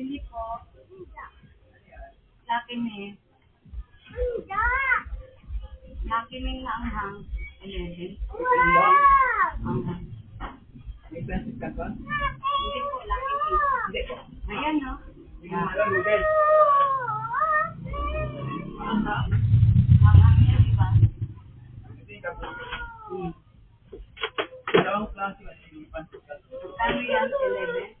Bili po. Lucky Me. Lucky Me na anghang. 11. Anghang. May pencil ka ba? Hindi po, Lucky Me. Hindi po. Ayan, no? Yung mga noodles. Anghang yan, di ba? Hindi ka po. Dalawang klase pencil ka. Ano yan? 11?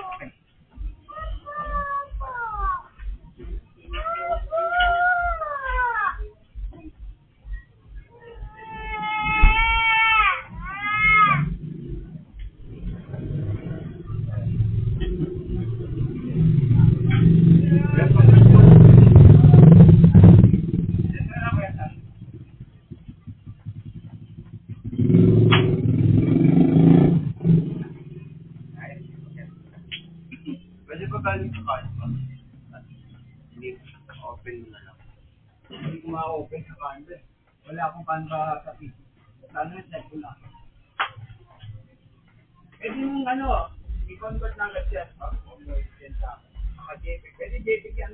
Pwede pa galing sa kain pa? Hindi. Open mo na lang. Hindi ko ma-open sa Canva. eh. Wala akong Canva sa PC. Sana check ko lang. Pwede yung ano, i-convert lang kasi yan. Pag convert yan sa maka-JPEG. Pwede JPEG yan.